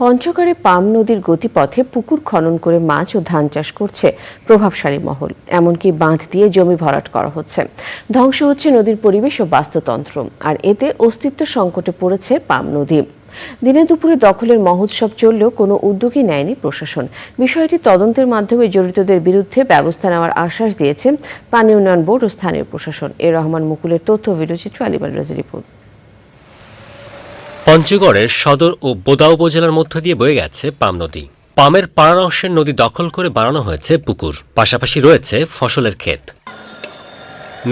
পঞ্চগড়ে পাম নদীর গতিপথে পুকুর খনন করে মাছ ও ধান চাষ করছে প্রভাবশালী মহল। এমনকি বাঁধ দিয়ে জমি ভরাট করা হচ্ছে। ধ্বংস হচ্ছে নদীর পরিবেশ ও বাস্তুতন্ত্র। আর এতে অস্তিত্ব সংকটে পড়েছে পাম নদী। দিনে দুপুরে দখলের মহোৎসব চললেও কোনো উদ্যোগই নেয়নি প্রশাসন। বিষয়টি তদন্তের মাধ্যমে জড়িতদের বিরুদ্ধে ব্যবস্থা নেওয়ার আশ্বাস দিয়েছে পানি উন্নয়ন বোর্ড ও স্থানীয় প্রশাসন। এ রহমান মুকুলের তথ্য ভিডিওচিত্র আলিবার রাজি রিপোর্ট। পঞ্চগড়ের সদর ও বোদা উপজেলার মধ্য দিয়ে বয়ে গেছে পাম নদী। পামের পাড়ার অংশের নদী দখল করে বানানো হয়েছে পুকুর পাশাপাশি রয়েছে ফসলের ক্ষেত।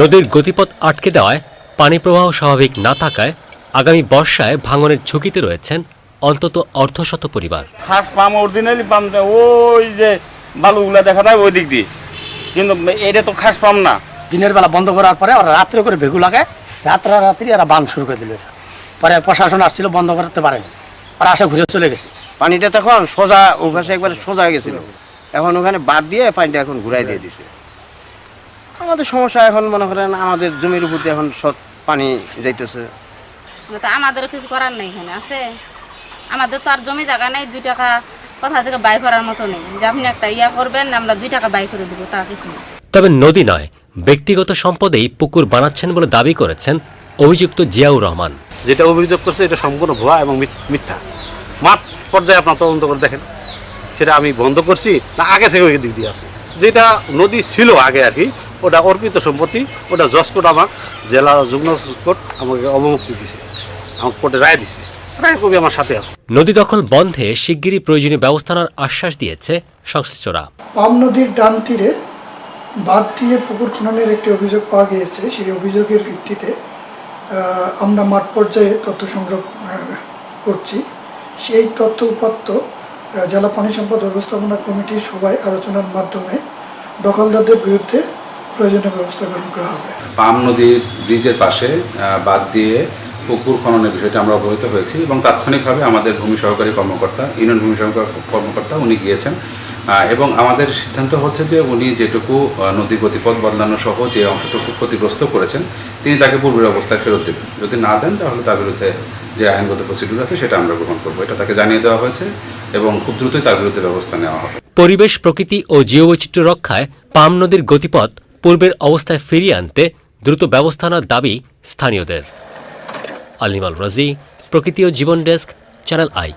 নদীর গতিপথ আটকে দেওয়ায় পানি প্রবাহ স্বাভাবিক না থাকায় আগামী বর্ষায় ভাঙনের ঝুঁকিতে রয়েছেন অন্তত অর্ধশত পরিবার। খাস পাম অরিজিনালি পাম ওই যে বালুগুলা দেখা যায় ওই দিক দিয়ে। কিন্তু এটা তো খাস পাম না। দিনের বেলা বন্ধ করার পরে ওরা রাত্রে করে ভেগু লাগায় রাত্রা রাত্রি এরা বান শুরু করে দিল এটা। পরে প্রশাসন আসছিল বন্ধ করতে পারেনি। ওরা আসে ঘুরে চলে গেছে। পানিটা তখন সোজা ওপাশে একবারে সোজা গেছিল। এখন ওখানে বাদ দিয়ে পানিটা এখন ঘুরাই দিয়ে দিছে। আমাদের সমস্যা এখন মনে করেন আমাদের জমির উপর দিয়ে এখন সব পানি যাইতেছে। তো আমাদের কিছু করার নেই এখানে আছে? আমাদের তো আর জমি জায়গা নেই দুই টাকা কোথা থেকে বাই করার মতো নেই। যে আপনি একটা ইয়া করবেন আমরা দুই টাকা বাই করে দেবো তা কিছু না তবে নদী নয় ব্যক্তিগত সম্পদেই পুকুর বানাচ্ছেন বলে দাবি করেছেন অভিযুক্ত জিয়াউর রহমান। যেটা অভিযোগ করছে এটা সম্পূর্ণ ভুয়া এবং মিথ- মিথ্যা। মাঠ পর্যায়ে আপনার তদন্ত করে দেখেন। সেটা আমি বন্ধ করছি না আগে থেকে ওই দিক দিয়ে আছে। যেটা নদী ছিল আগে আর কি ওটা অর্পিত সম্পত্তি ওটা জজ কোর্ট আমার জেলা যুগ্ম কোর্ট আমাকে অবমুক্তি দিছে আমার কোর্টে রায় দিছে। রায় কবি আমার সাথে আছে। নদী দখল বন্ধে শিগগিরই প্রয়োজনীয় ব্যবস্থা নেওয়ার আশ্বাস দিয়েছে সংশ্লিষ্টরা। পাম নদীর ডান তীরে বাঁধ দিয়ে পুকুর খননের একটি অভিযোগ পাওয়া গিয়েছে। সেই অভিযোগের ভিত্তিতে আমরা মাঠ পর্যায়ে তথ্য সংগ্রহ করছি। সেই তথ্য উপাত্ত জেলা পানি সম্পদ ব্যবস্থাপনা কমিটির সবাই আলোচনার মাধ্যমে দখলদারদের বিরুদ্ধে প্রয়োজনীয় ব্যবস্থা গ্রহণ করা হবে। পাম নদীর ব্রিজের পাশে বাঁধ দিয়ে পুকুর খননের বিষয়টি আমরা অবহিত হয়েছি এবং তাৎক্ষণিকভাবে আমাদের ভূমি সহকারী কর্মকর্তা, ইউনিয়ন ভূমি সহকারী কর্মকর্তা উনি গিয়েছেন। এবং আমাদের সিদ্ধান্ত হচ্ছে যে উনি যেটুকু নদী গতিপথ বদলানো সহ যে অংশটুকু ক্ষতিগ্রস্ত করেছেন, তিনি তাকে পূর্বের অবস্থায় ফেরত দেবেন। যদি না দেন, তাহলে তার বিরুদ্ধে যে আইনগত প্রসিডিউর আছে, সেটা আমরা গ্রহণ করব। এটা তাকে জানিয়ে দেওয়া হয়েছে এবং খুব দ্রুতই তার বিরুদ্ধে ব্যবস্থা নেওয়া হবে। পরিবেশ, প্রকৃতি ও জীববৈচিত্র্য রক্ষায় পাম নদীর গতিপথ পূর্বের অবস্থায় ফিরিয়ে আনতে দ্রুত ব্যবস্থা নেওয়ার দাবি স্থানীয়দের। আলিমাল রাজি, প্রকৃতি ও জীবন ডেস্ক, চ্যানেল আই।